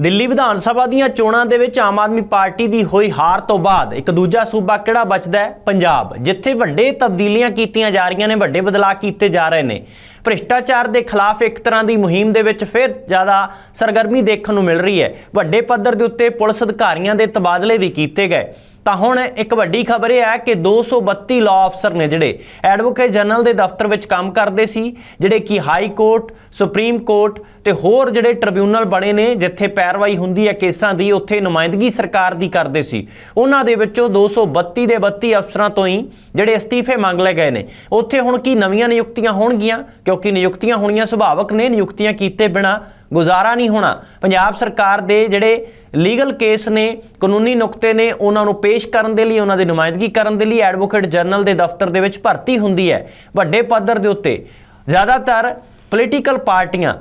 ਦਿੱਲੀ ਵਿਧਾਨ ਸਭਾ ਦੀਆਂ ਚੋਣਾਂ ਦੇ ਵਿੱਚ ਆਮ ਆਦਮੀ ਪਾਰਟੀ ਦੀ ਹੋਈ ਹਾਰ ਤੋਂ ਬਾਅਦ ਇੱਕ ਦੂਜਾ ਸੂਬਾ ਕਿਹੜਾ ਬਚਦਾ ਹੈ? ਪੰਜਾਬ। ਜਿੱਥੇ ਵੱਡੇ ਤਬਦੀਲੀਆਂ ਕੀਤੀਆਂ ਜਾ ਰਹੀਆਂ ਨੇ, ਵੱਡੇ ਬਦਲਾਅ ਕੀਤੇ ਜਾ ਰਹੇ ਨੇ। ਭ੍ਰਿਸ਼ਟਾਚਾਰ ਦੇ ਖਿਲਾਫ ਇੱਕ ਤਰ੍ਹਾਂ ਦੀ ਮੁਹਿੰਮ ਦੇ ਵਿੱਚ ਫਿਰ ਜ਼ਿਆਦਾ ਸਰਗਰਮੀ ਦੇਖਣ ਨੂੰ ਮਿਲ ਰਹੀ ਹੈ। ਵੱਡੇ ਪੱਧਰ ਦੇ ਉੱਤੇ ਪੁਲਿਸ ਅਧਿਕਾਰੀਆਂ ਦੇ ਤਬਾਦਲੇ ਵੀ ਕੀਤੇ ਗਏ। ਤਾਂ ਹੁਣ ਇੱਕ ਵੱਡੀ ਖਬਰ ਇਹ ਹੈ ਕਿ 232 ਲਾਅ ਅਫਸਰ ਨੇ ਜਿਹੜੇ ਐਡਵੋਕੇਟ ਜਨਰਲ ਦੇ ਦਫ਼ਤਰ ਵਿੱਚ ਕੰਮ ਕਰਦੇ ਸੀ, ਜਿਹੜੇ ਕਿ ਹਾਈ ਕੋਰਟ ਸੁਪਰੀਮ ਕੋਰਟ ਤੇ ਹੋਰ ਜਿਹੜੇ ਟ੍ਰਿਬਿਊਨਲ ਬਣੇ ਨੇ, ਜਿੱਥੇ ਪੈਰਵਾਈ ਹੁੰਦੀ ਹੈ ਕੇਸਾਂ ਦੀ, ਉੱਥੇ ਨੁਮਾਇੰਦਗੀ ਸਰਕਾਰ ਦੀ ਕਰਦੇ ਸੀ। ਉਹਨਾਂ ਦੇ ਵਿੱਚੋਂ 232 ਦੇ 32 ਅਫਸਰਾਂ ਤੋਂ ਹੀ ਜਿਹੜੇ ਅਸਤੀਫੇ ਮੰਗ ਲਏ ਗਏ ਨੇ। ਉੱਥੇ ਹੁਣ ਕੀ ਨਵੀਆਂ ਨਿਯੁਕਤੀਆਂ ਹੋਣਗੀਆਂ? ਕਿਉਂਕਿ ਨਿਯੁਕਤੀਆਂ ਹੋਣੀਆਂ ਸੁਭਾਵਕ ਨੇ, ਨਿਯੁਕਤੀਆਂ ਕੀਤੇ ਬਿਨਾ ਗੁਜ਼ਾਰਾ ਨਹੀਂ ਹੋਣਾ। ਪੰਜਾਬ ਸਰਕਾਰ ਦੇ ਜਿਹੜੇ ਲੀਗਲ ਕੇਸ ਨੇ, ਕਾਨੂੰਨੀ ਨੁਕਤੇ ਨੇ, ਉਹਨਾਂ ਨੂੰ ਪੇਸ਼ ਕਰਨ ਦੇ ਲਈ, ਉਹਨਾਂ ਦੀ ਨੁਮਾਇੰਦਗੀ ਕਰਨ ਦੇ ਲਈ ਐਡਵੋਕੇਟ ਜਨਰਲ ਦੇ ਦਫ਼ਤਰ ਦੇ ਵਿੱਚ ਭਰਤੀ ਹੁੰਦੀ ਹੈ। ਵੱਡੇ ਪੱਧਰ ਦੇ ਉੱਤੇ ਜ਼ਿਆਦਾਤਰ ਪੋਲੀਟੀਕਲ ਪਾਰਟੀਆਂ,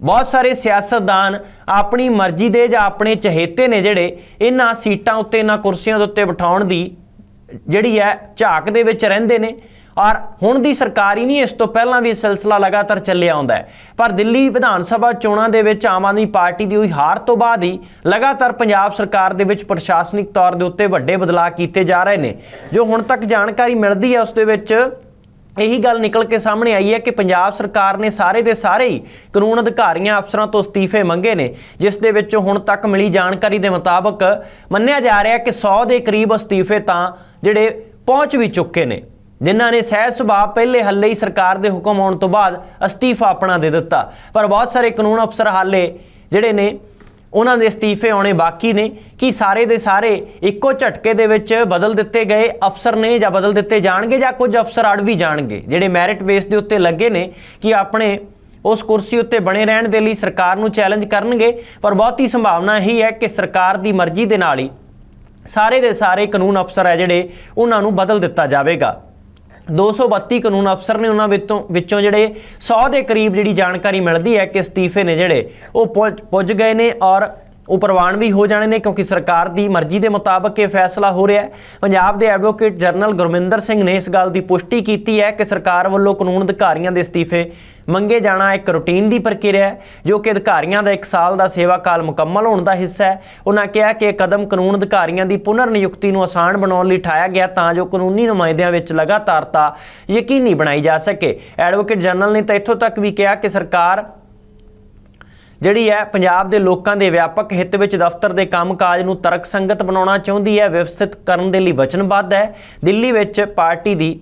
ਬਹੁਤ ਸਾਰੇ ਸਿਆਸਤਦਾਨ ਆਪਣੀ ਮਰਜ਼ੀ ਦੇ ਜਾਂ ਆਪਣੇ ਚਹੇਤੇ ਨੇ ਜਿਹੜੇ ਇਹਨਾਂ ਸੀਟਾਂ ਉੱਤੇ, ਇਹਨਾਂ ਕੁਰਸੀਆਂ ਦੇ ਉੱਤੇ ਬਿਠਾਉਣ ਦੀ ਜਿਹੜੀ ਹੈ ਝਾਕ ਦੇ ਵਿੱਚ ਰਹਿੰਦੇ ਨੇ। ਔਰ ਹੁਣ ਦੀ ਸਰਕਾਰ ਹੀ ਨਹੀਂ, ਇਸ ਤੋਂ ਪਹਿਲਾਂ ਵੀ ਸਿਲਸਿਲਾ ਲਗਾਤਾਰ ਚੱਲਿਆ ਆਉਂਦਾ ਹੈ। ਪਰ ਦਿੱਲੀ ਵਿਧਾਨ ਸਭਾ ਚੋਣਾਂ ਦੇ ਵਿੱਚ ਆਮ ਆਦਮੀ ਪਾਰਟੀ ਦੀ ਹੋਈ ਹਾਰ ਤੋਂ ਬਾਅਦ ਹੀ ਲਗਾਤਾਰ ਪੰਜਾਬ ਸਰਕਾਰ ਦੇ ਵਿੱਚ ਪ੍ਰਸ਼ਾਸਨਿਕ ਤੌਰ ਦੇ ਉੱਤੇ ਵੱਡੇ ਬਦਲਾਅ ਕੀਤੇ ਜਾ ਰਹੇ ਨੇ। ਜੋ ਹੁਣ ਤੱਕ ਜਾਣਕਾਰੀ ਮਿਲਦੀ ਹੈ, ਉਸ ਦੇ ਵਿੱਚ ਇਹੀ ਗੱਲ ਨਿਕਲ ਕੇ ਸਾਹਮਣੇ ਆਈ ਹੈ ਕਿ ਪੰਜਾਬ ਸਰਕਾਰ ਨੇ ਸਾਰੇ ਦੇ ਸਾਰੇ ਹੀ ਕਾਨੂੰਨ ਅਧਿਕਾਰੀਆਂ ਅਫਸਰਾਂ ਤੋਂ ਅਸਤੀਫੇ ਮੰਗੇ ਨੇ, ਜਿਸ ਦੇ ਵਿੱਚ ਹੁਣ ਤੱਕ ਮਿਲੀ ਜਾਣਕਾਰੀ ਦੇ ਮੁਤਾਬਕ ਮੰਨਿਆ ਜਾ ਰਿਹਾ ਕਿ 100 ਦੇ ਕਰੀਬ ਅਸਤੀਫੇ ਤਾਂ ਜਿਹੜੇ ਪਹੁੰਚ ਵੀ ਚੁੱਕੇ ਨੇ। ਜਿਨ੍ਹਾਂ ਨੇ ਸਹਿਜ ਸੁਭਾਅ ਪਹਿਲੇ ਹੱਲੇ ਹੀ ਸਰਕਾਰ ਦੇ ਹੁਕਮ ਆਉਣ ਤੋਂ ਬਾਅਦ ਅਸਤੀਫਾ ਆਪਣਾ ਦੇ ਦਿੱਤਾ। ਪਰ ਬਹੁਤ ਸਾਰੇ ਕਾਨੂੰਨ ਅਫਸਰ ਹਾਲੇ ਜਿਹੜੇ ਨੇ, ਉਹਨਾਂ ਦੇ ਅਸਤੀਫੇ ਆਉਣੇ ਬਾਕੀ ਨੇ ਕਿ ਸਾਰੇ ਦੇ ਸਾਰੇ ਇੱਕੋ ਝਟਕੇ ਦੇ ਵਿੱਚ ਬਦਲ ਦਿੱਤੇ ਗਏ ਅਫਸਰ ਨੇ ਜਾਂ ਬਦਲ ਦਿੱਤੇ ਜਾਣਗੇ ਜਾਂ ਕੁਝ ਅਫਸਰ ਅੜ ਵੀ ਜਾਣਗੇ। ਜਿਹੜੇ ਮੈਰਿਟ ਬੇਸ ਦੇ ਉੱਤੇ ਲੱਗੇ ਨੇ ਕਿ ਆਪਣੇ ਉਸ ਕੁਰਸੀ ਉੱਤੇ ਬਣੇ ਰਹਿਣ ਦੇ ਲਈ ਸਰਕਾਰ ਨੂੰ ਚੈਲੰਜ ਕਰਨਗੇ, ਪਰ ਬਹੁਤੀ ਸੰਭਾਵਨਾ ਇਹੀ ਹੈ ਕਿ ਸਰਕਾਰ ਦੀ ਮਰਜ਼ੀ ਦੇ ਨਾਲ ਹੀ ਸਾਰੇ ਦੇ ਸਾਰੇ ਕਾਨੂੰਨ ਅਫਸਰ ਹੈ ਜਿਹੜੇ, ਉਹਨਾਂ ਨੂੰ ਬਦਲ ਦਿੱਤਾ ਜਾਵੇਗਾ। 232 ਕਾਨੂੰਨ ਅਫਸਰ ਨੇ ਉਹਨਾਂ ਵਿੱਚੋਂ ਵਿੱਚੋਂ ਜਿਹੜੇ 100 ਦੇ ਕਰੀਬ ਜਿਹੜੀ ਜਾਣਕਾਰੀ ਮਿਲਦੀ ਹੈ ਕਿ ਅਸਤੀਫੇ ਨੇ ਜਿਹੜੇ, ਉਹ ਪੁੱਜ- ਪੁੱਜ ਗਏ ਨੇ ਔਰ ਉਹ ਪ੍ਰਵਾਨ ਵੀ ਹੋ ਜਾਣੇ ਨੇ ਕਿਉਂਕਿ ਸਰਕਾਰ ਦੀ ਮਰਜ਼ੀ ਦੇ ਮੁਤਾਬਕ ਇਹ ਫੈਸਲਾ ਹੋ ਰਿਹਾ ਹੈ। ਪੰਜਾਬ ਦੇ ਐਡਵੋਕੇਟ ਜਨਰਲ ਗੁਰਮਿੰਦਰ ਸਿੰਘ ਨੇ ਇਸ ਗੱਲ ਦੀ ਪੁਸ਼ਟੀ ਕੀਤੀ ਹੈ ਕਿ ਸਰਕਾਰ ਵੱਲੋਂ ਕਾਨੂੰਨ ਅਧਿਕਾਰੀਆਂ ਦੇ ਅਸਤੀਫੇ ਮੰਗੇ ਜਾਣਾ ਇੱਕ ਰੁਟੀਨ ਦੀ ਪ੍ਰਕਿਰਿਆ ਹੈ, ਜੋ ਕਿ ਅਧਿਕਾਰੀਆਂ ਦਾ 1 ਸਾਲ ਦਾ ਸੇਵਾ ਕਾਲ ਮੁਕੰਮਲ ਹੋਣ ਦਾ ਹਿੱਸਾ ਹੈ। ਉਹਨਾਂ ਕਿਹਾ ਕਿ ਇਹ ਕਦਮ ਕਾਨੂੰਨ ਅਧਿਕਾਰੀਆਂ ਦੀ ਪੁਨਰ ਨਿਯੁਕਤੀ ਨੂੰ ਆਸਾਨ ਬਣਾਉਣ ਲਈ ਠਾਇਆ ਗਿਆ ਤਾਂ ਜੋ ਕਾਨੂੰਨੀ ਨੁਮਾਇੰਦਿਆਂ ਵਿੱਚ ਲਗਾਤਾਰਤਾ ਯਕੀਨੀ ਬਣਾਈ ਜਾ ਸਕੇ। ਐਡਵੋਕੇਟ ਜਨਰਲ ਨੇ ਤਾਂ ਇੱਥੋਂ ਤੱਕ ਵੀ ਕਿਹਾ ਕਿ ਸਰਕਾਰ ਜਿਹੜੀ ਹੈ ਪੰਜਾਬ ਦੇ ਲੋਕਾਂ ਦੇ ਵਿਆਪਕ ਹਿੱਤ ਵਿੱਚ ਦਫ਼ਤਰ ਦੇ ਕੰਮਕਾਜ ਨੂੰ ਤਰਕ ਸੰਗਤ ਬਣਾਉਣਾ ਚਾਹੁੰਦੀ ਹੈ, ਵਿਵਸਥਿਤ ਕਰਨ ਦੇ ਲਈ ਵਚਨਬੱਧ ਹੈ ਦਿੱਲੀ ਵਿੱਚ ਪਾਰਟੀ ਦੀ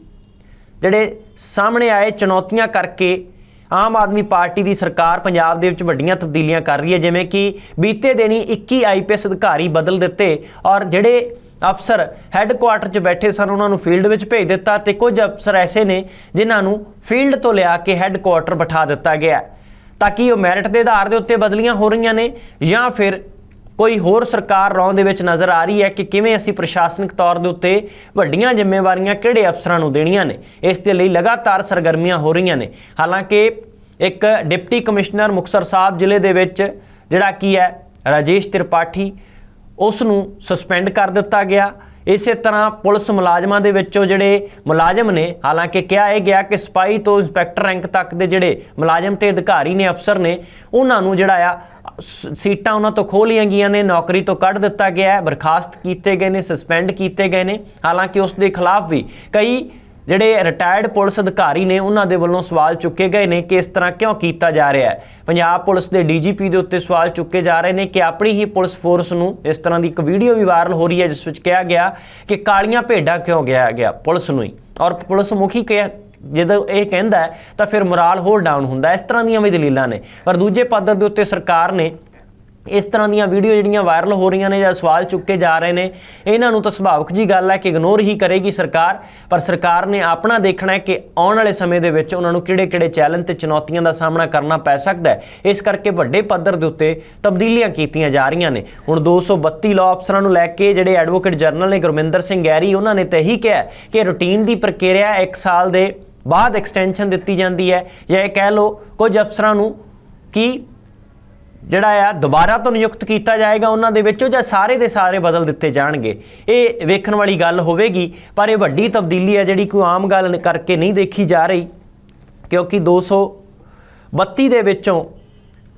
ਜਿਹੜੇ ਸਾਹਮਣੇ ਆਏ ਚੁਣੌਤੀਆਂ ਕਰਕੇ ਆਮ ਆਦਮੀ ਪਾਰਟੀ ਦੀ ਸਰਕਾਰ ਪੰਜਾਬ ਦੇ ਵਿੱਚ ਵੱਡੀਆਂ ਤਬਦੀਲੀਆਂ ਕਰ ਰਹੀ ਹੈ, ਜਿਵੇਂ ਕਿ ਬੀਤੇ ਦਿਨੀ 21 ਆਈਪੀਐਸ ਅਧਿਕਾਰੀ ਬਦਲ ਦਿੱਤੇ ਔਰ ਜਿਹੜੇ ਅਫਸਰ ਹੈੱਡਕੁਆਟਰ 'ਚ ਬੈਠੇ ਸਨ, ਉਹਨਾਂ ਨੂੰ ਫੀਲਡ ਵਿੱਚ ਭੇਜ ਦਿੱਤਾ ਤੇ ਕੁਝ ਅਫਸਰ ਐਸੇ ਨੇ ਜਿਨ੍ਹਾਂ ਨੂੰ ਫੀਲਡ ਤੋਂ ਲਿਆ ਕੇ ਹੈੱਡਕੁਆਟਰ ਬਿਠਾ ਦਿੱਤਾ ਗਿਆ ਹੈ। ਤਾਂ ਕਿ ਉਹ ਮੈਰਿਟ ਦੇ ਆਧਾਰ ਦੇ ਉੱਤੇ ਬਦਲੀਆਂ ਹੋ ਰਹੀਆਂ ਨੇ ਜਾਂ ਫਿਰ ਕੋਈ ਹੋਰ ਸਰਕਾਰ ਰੌਂ ਦੇ ਵਿੱਚ ਨਜ਼ਰ ਆ ਰਹੀ ਹੈ ਕਿ ਕਿਵੇਂ ਅਸੀਂ ਪ੍ਰਸ਼ਾਸਨਿਕ ਤੌਰ ਦੇ ਉੱਤੇ ਵੱਡੀਆਂ ਜ਼ਿੰਮੇਵਾਰੀਆਂ ਕਿਹੜੇ ਅਫਸਰਾਂ ਨੂੰ ਦੇਣੀਆਂ ਨੇ? ਇਸ ਦੇ ਲਈ ਲਗਾਤਾਰ ਸਰਗਰਮੀਆਂ ਹੋ ਰਹੀਆਂ ਨੇ। ਹਾਲਾਂਕਿ ਇੱਕ ਡਿਪਟੀ ਕਮਿਸ਼ਨਰ ਮੁਕਤਸਰ ਸਾਹਿਬ ਜ਼ਿਲ੍ਹੇ ਦੇ ਵਿੱਚ ਜਿਹੜਾ ਕੀ ਹੈ, ਰਾਜੇਸ਼ ਤ੍ਰਿਪਾਠੀ ਉਸ ਨੂੰ ਸਸਪੈਂਡ ਕਰ ਦਿੱਤਾ ਗਿਆ। ਇਸੇ ਤਰ੍ਹਾਂ ਪੁਲਿਸ ਮੁਲਾਜ਼ਮਾਂ ਦੇ ਵਿੱਚੋਂ ਜਿਹੜੇ ਮੁਲਾਜ਼ਮ ਨੇ, ਹਾਲਾਂਕਿ ਕਿਹਾ ਇਹ ਗਿਆ ਕਿ ਸਪਾਈ ਤੋਂ ਇੰਸਪੈਕਟਰ ਰੈਂਕ ਤੱਕ ਦੇ ਜਿਹੜੇ ਮੁਲਾਜ਼ਮ ਤੇ ਅਧਿਕਾਰੀ ਨੇ, ਅਫਸਰ ਨੇ, ਉਹਨਾਂ ਨੂੰ ਜਿਹੜਾ ਆ, ਸ- ਸੀਟਾਂ ਉਹਨਾਂ ਤੋਂ ਖੋਹ ਲੀਆਂ ਗਈਆਂ ਨੇ, ਨੌਕਰੀ ਤੋਂ ਕੱਢ ਦਿੱਤਾ ਗਿਆ ਹੈ, ਬਰਖਾਸਤ ਕੀਤੇ ਗਏ ਨੇ, ਸਸਪੈਂਡ ਕੀਤੇ ਗਏ ਨੇ। ਹਾਲਾਂਕਿ ਉਸ ਦੇ ਖਿਲਾਫ ਵੀ ਕਈ ਜਿਹੜੇ ਰਿਟਾਇਰਡ ਪੁਲਿਸ ਅਧਿਕਾਰੀ ਨੇ, ਉਹਨਾਂ ਦੇ ਵੱਲੋਂ ਸਵਾਲ ਚੁੱਕੇ ਗਏ ਨੇ ਕਿ ਇਸ ਤਰ੍ਹਾਂ ਕਿਉਂ ਕੀਤਾ ਜਾ ਰਿਹਾ ਹੈ। ਪੰਜਾਬ ਪੁਲਿਸ ਦੇ ਡੀਜੀਪੀ ਦੇ ਉੱਤੇ ਸਵਾਲ ਚੁੱਕੇ ਜਾ ਰਹੇ ਨੇ ਕਿ ਆਪਣੀ ਹੀ ਪੁਲਿਸ ਫੋਰਸ ਨੂੰ ਇਸ ਤਰ੍ਹਾਂ ਦੀ ਇੱਕ ਵੀਡੀਓ ਵੀ ਵਾਇਰਲ ਹੋ ਰਹੀ ਹੈ, ਜਿਸ ਵਿੱਚ ਕਿਹਾ ਗਿਆ ਕਿ ਕਾਲੀਆਂ ਭੇਡਾਂ ਕਿਉਂ ਗਿਆ ਗਿਆ ਪੁਲਿਸ ਨੂੰ ਹੀ। ਔਰ ਪੁਲਿਸ ਮੁਖੀ ਕਿ ਜਦੋਂ ਇਹ ਕਹਿੰਦਾ ਤਾਂ ਫਿਰ ਮੋਰਾਲ ਹੋਰ ਡਾਊਨ ਹੁੰਦਾ ਇਸ ਤਰ੍ਹਾਂ ਦੀਆਂ ਵੀ ਦਲੀਲਾਂ ਨੇ। ਪਰ ਦੂਜੇ ਪੱਧਰ ਦੇ ਉੱਤੇ ਸਰਕਾਰ ਨੇ ਇਸ ਤਰ੍ਹਾਂ ਦੀਆਂ ਵੀਡੀਓ ਜਿਹੜੀਆਂ ਵਾਇਰਲ ਹੋ ਰਹੀਆਂ ਨੇ ਜਾਂ ਸਵਾਲ ਚੁੱਕੇ ਜਾ ਰਹੇ ਨੇ, ਇਹਨਾਂ ਨੂੰ ਤਾਂ ਸੁਭਾਵਿਕ ਜੀ ਗੱਲ ਹੈ ਕਿ ਇਗਨੋਰ ਹੀ ਕਰੇਗੀ ਸਰਕਾਰ, ਪਰ ਸਰਕਾਰ ਨੇ ਆਪਣਾ ਦੇਖਣਾ ਹੈ ਕਿ ਆਉਣ ਵਾਲੇ ਸਮੇਂ ਦੇ ਵਿੱਚ ਉਹਨਾਂ ਨੂੰ ਕਿਹੜੇ-ਕਿਹੜੇ ਚੈਲੰਜ ਤੇ ਚੁਣੌਤੀਆਂ ਦਾ ਸਾਹਮਣਾ ਕਰਨਾ ਪੈ ਸਕਦਾ ਹੈ। ਇਸ ਕਰਕੇ ਵੱਡੇ ਪੱਧਰ ਦੇ ਉੱਤੇ ਤਬਦੀਲੀਆਂ ਕੀਤੀਆਂ ਜਾ ਰਹੀਆਂ ਨੇ। ਹੁਣ 232 ਲਾਅ ਅਫਸਰਾਂ ਨੂੰ ਲੈ ਕੇ ਜਿਹੜੇ ਐਡਵੋਕੇਟ ਜਨਰਲ ਨੇ ਗੁਰਮਿੰਦਰ ਸਿੰਘ ਗੈਰੀ, ਉਹਨਾਂ ਨੇ ਤਾਂ ਇਹੀ ਕਿਹਾ ਕਿ ਰੂਟੀਨ ਦੀ ਪ੍ਰਕਿਰਿਆ 1 ਸਾਲ ਦੇ ਬਾਅਦ ਐਕਸਟੈਂਸ਼ਨ ਦਿੱਤੀ ਜਾਂਦੀ ਹੈ। ਜਾਂ ਇਹ ਕਹਿ ਲਓ, ਕੁਝ ਅਫਸਰਾਂ ਨੂੰ ਕਿ ਜਿਹੜਾ ਆ ਦੁਬਾਰਾ ਤੋਂ ਨਿਯੁਕਤ ਕੀਤਾ ਜਾਏਗਾ ਉਹਨਾਂ ਦੇ ਵਿੱਚੋਂ ਜਾਂ ਸਾਰੇ ਦੇ ਸਾਰੇ ਬਦਲ ਦਿੱਤੇ ਜਾਣਗੇ। ਇਹ ਵੇਖਣ ਵਾਲੀ ਗੱਲ ਹੋਵੇਗੀ, ਪਰ ਇਹ ਵੱਡੀ ਤਬਦੀਲੀ ਹੈ ਜਿਹੜੀ ਕੋਈ ਆਮ ਗੱਲ ਕਰਕੇ ਨਹੀਂ ਦੇਖੀ ਜਾ ਰਹੀ, ਕਿਉਂਕਿ 232 ਦੇ ਵਿੱਚੋਂ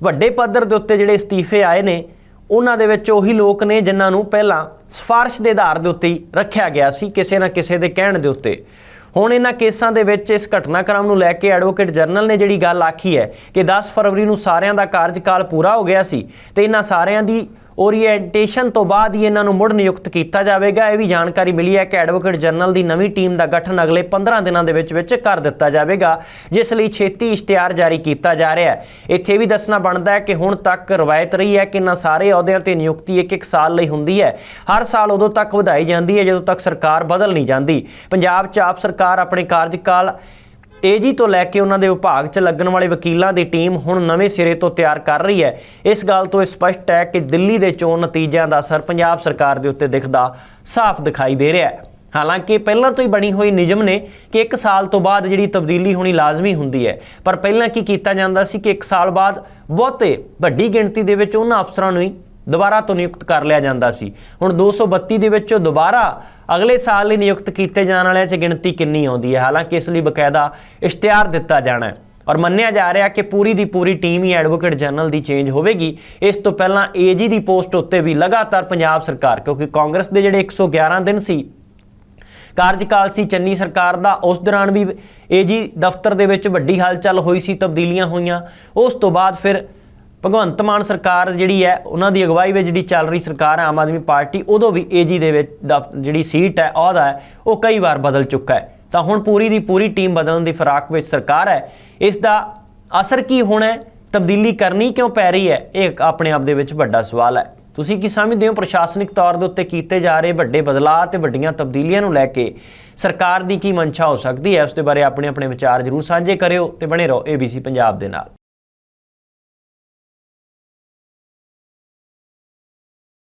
ਵੱਡੇ ਪੱਧਰ ਦੇ ਉੱਤੇ ਜਿਹੜੇ ਅਸਤੀਫੇ ਆਏ ਨੇ, ਉਹਨਾਂ ਦੇ ਵਿੱਚ ਉਹੀ ਲੋਕ ਨੇ ਜਿਨ੍ਹਾਂ ਨੂੰ ਪਹਿਲਾਂ ਸਿਫਾਰਿਸ਼ ਦੇ ਆਧਾਰ ਦੇ ਉੱਤੇ ਹੀ ਰੱਖਿਆ ਗਿਆ ਸੀ, ਕਿਸੇ ਨਾ ਕਿਸੇ ਦੇ ਕਹਿਣ ਦੇ ਉੱਤੇ। ਹੁਣ ਇਹਨਾਂ ਕੇਸਾਂ ਦੇ ਵਿੱਚ ਇਸ ਘਟਨਾਕ੍ਰਮ ਨੂੰ ਲੈ ਕੇ ਐਡਵੋਕੇਟ ਜਨਰਲ ਨੇ ਜਿਹੜੀ ਗੱਲ ਆਖੀ ਹੈ ਕਿ 10 ਫਰਵਰੀ ਨੂੰ ਸਾਰਿਆਂ ਦਾ ਕਾਰਜਕਾਲ ਪੂਰਾ ਹੋ ਗਿਆ ਸੀ ਤੇ ਇਹਨਾਂ ਸਾਰਿਆਂ ਦੀ ਓਰੀਐਂਟੇਸ਼ਨ ਤੋਂ ਬਾਅਦ ਹੀ ਇਹਨਾਂ ਨੂੰ ਮੁੜ ਨਿਯੁਕਤ ਕੀਤਾ ਜਾਵੇਗਾ। ਇਹ ਵੀ ਜਾਣਕਾਰੀ ਮਿਲੀ ਹੈ ਕਿ ਐਡਵੋਕੇਟ ਜਨਰਲ ਦੀ ਨਵੀਂ ਟੀਮ ਦਾ ਗਠਨ ਅਗਲੇ 15 ਦਿਨਾਂ ਦੇ ਵਿੱਚ ਵਿੱਚ ਕਰ ਦਿੱਤਾ ਜਾਵੇਗਾ, ਜਿਸ ਲਈ ਛੇਤੀ ਇਸ਼ਤਿਹਾਰ ਜਾਰੀ ਕੀਤਾ ਜਾ ਰਿਹਾ ਹੈ। ਇੱਥੇ ਵੀ ਦੱਸਣਾ ਬਣਦਾ ਹੈ ਕਿ ਹੁਣ ਤੱਕ ਰਵਾਇਤ ਰਹੀ ਹੈ ਕਿ ਇਹਨਾਂ ਸਾਰੇ ਅਹੁਦਿਆਂ ਤੇ ਨਿਯੁਕਤੀ ਇੱਕ ਇੱਕ ਸਾਲ ਲਈ ਹੁੰਦੀ ਹੈ। ਹਰ ਸਾਲ ਉਦੋਂ ਤੱਕ ਵਧਾਈ ਜਾਂਦੀ ਹੈ ਜਦੋਂ ਤੱਕ ਸਰਕਾਰ ਬਦਲ ਨਹੀਂ ਜਾਂਦੀ। ਪੰਜਾਬ 'ਚ ਆਪ ਸਰਕਾਰ ਆਪਣੇ ਕਾਰਜਕਾਲ ਏਜੀ ਤੋਂ ਲੈ ਕੇ ਉਹਨਾਂ ਦੇ ਵਿਭਾਗ 'ਚ ਲੱਗਣ ਵਾਲੇ ਵਕੀਲਾਂ ਦੀ ਟੀਮ ਹੁਣ ਨਵੇਂ ਸਿਰੇ ਤੋਂ ਤਿਆਰ ਕਰ ਰਹੀ ਹੈ। ਇਸ ਗੱਲ ਤੋਂ ਇਹ ਸਪਸ਼ਟ ਹੈ ਕਿ ਦਿੱਲੀ ਦੇ ਚੋਣ ਨਤੀਜਿਆਂ ਦਾ ਅਸਰ ਪੰਜਾਬ ਸਰਕਾਰ ਦੇ ਉੱਤੇ ਦਿਖਦਾ ਸਾਫ਼ ਦਿਖਾਈ ਦੇ ਰਿਹਾ ਹੈ। ਹਾਲਾਂਕਿ ਪਹਿਲਾਂ ਤੋਂ ਹੀ ਬਣੀ ਹੋਈ ਨਿਯਮ ਨੇ ਕਿ 1 ਸਾਲ ਤੋਂ ਬਾਅਦ ਜਿਹੜੀ ਤਬਦੀਲੀ ਹੋਣੀ ਲਾਜ਼ਮੀ ਹੁੰਦੀ ਹੈ। ਪਰ ਪਹਿਲਾਂ ਕੀ ਕੀਤਾ ਜਾਂਦਾ ਸੀ ਕਿ 1 ਸਾਲ ਬਾਅਦ ਬਹੁਤੇ ਵੱਡੀ ਗਿਣਤੀ ਦੇ ਵਿੱਚ ਉਹਨਾਂ ਅਫਸਰਾਂ ਨੂੰ ਹੀ ਦੁਬਾਰਾ ਤੋਂ ਨਿਯੁਕਤ ਕਰ ਲਿਆ ਜਾਂਦਾ ਸੀ। ਹੁਣ 232 ਦੇ ਵਿੱਚੋਂ ਦੁਬਾਰਾ ਅਗਲੇ ਸਾਲ ਲਈ ਨਿਯੁਕਤ ਕੀਤੇ ਜਾਣ ਵਾਲਿਆਂ 'ਚ ਗਿਣਤੀ ਕਿੰਨੀ ਆਉਂਦੀ ਹੈ? ਹਾਲਾਂਕਿ ਇਸ ਲਈ ਬਕਾਇਦਾ ਇਸ਼ਤਿਹਾਰ ਦਿੱਤਾ ਜਾਣਾ ਹੈ। ਔਰ ਮੰਨਿਆ ਜਾ ਰਿਹਾ ਕਿ ਪੂਰੀ ਦੀ ਪੂਰੀ ਟੀਮ ਹੀ ਐਡਵੋਕੇਟ ਜਨਰਲ ਦੀ ਚੇਂਜ ਹੋਵੇਗੀ। ਇਸ ਤੋਂ ਪਹਿਲਾਂ ਏਜੀ ਦੀ ਪੋਸਟ ਉੱਤੇ ਵੀ ਲਗਾਤਾਰ ਪੰਜਾਬ ਸਰਕਾਰ, ਕਿਉਂਕਿ ਕਾਂਗਰਸ ਦੇ ਜਿਹੜੇ 111 ਦਿਨ ਸੀ, ਕਾਰਜਕਾਲ ਸੀ ਚੰਨੀ ਸਰਕਾਰ ਦਾ, ਉਸ ਦੌਰਾਨ ਵੀ ਏਜੀ ਦਫ਼ਤਰ ਦੇ ਵਿੱਚ ਵੱਡੀ ਹਲਚਲ ਹੋਈ ਸੀ, ਤਬਦੀਲੀਆਂ ਹੋਈਆਂ। ਉਸ ਤੋਂ ਬਾਅਦ ਫਿਰ ਭਗਵੰਤ ਮਾਨ ਸਰਕਾਰ ਜਿਹੜੀ ਹੈ, ਉਹਨਾਂ ਦੀ ਅਗਵਾਈ ਵਿੱਚ ਜਿਹੜੀ ਚੱਲ ਰਹੀ ਸਰਕਾਰ ਹੈ, ਆਮ ਆਦਮੀ ਪਾਰਟੀ, ਉਦੋਂ ਵੀ ਏਜੀ ਦੇ ਵਿੱਚ ਦਫ਼- ਜਿਹੜੀ ਸੀਟ ਹੈ, ਅਹੁਦਾ ਹੈ, ਉਹ ਕਈ ਵਾਰ ਬਦਲ ਚੁੱਕਾ ਹੈ। ਤਾਂ ਹੁਣ ਪੂਰੀ ਦੀ ਪੂਰੀ ਟੀਮ ਬਦਲਣ ਦੀ ਫਰਾਕ ਵਿੱਚ ਸਰਕਾਰ ਹੈ। ਇਸ ਦਾ ਅਸਰ ਕੀ ਹੋਣਾ ਹੈ? ਤਬਦੀਲੀ ਕਰਨੀ ਕਿਉਂ ਪੈ ਰਹੀ ਹੈ? ਇਹ ਇੱਕ ਆਪਣੇ ਆਪ ਦੇ ਵਿੱਚ ਵੱਡਾ ਸਵਾਲ ਹੈ। ਤੁਸੀਂ ਕੀ ਸਮਝਦੇ ਹੋ ਪ੍ਰਸ਼ਾਸਨਿਕ ਤੌਰ ਦੇ ਉੱਤੇ ਕੀਤੇ ਜਾ ਰਹੇ ਵੱਡੇ ਬਦਲਾਅ ਤੇ ਵੱਡੀਆਂ ਤਬਦੀਲੀਆਂ ਨੂੰ ਲੈ ਕੇ ਸਰਕਾਰ ਦੀ ਕੀ ਮਨਸ਼ਾ ਹੋ ਸਕਦੀ ਹੈ? ਉਸ ਦੇ ਬਾਰੇ ਆਪਣੇ ਆਪਣੇ ਵਿਚਾਰ ਜ਼ਰੂਰ ਸਾਂਝੇ ਕਰਿਓ ਤੇ ਬਣੇ ਰਹੋ ABC ਪੰਜਾਬ ਦੇ ਨਾਲ।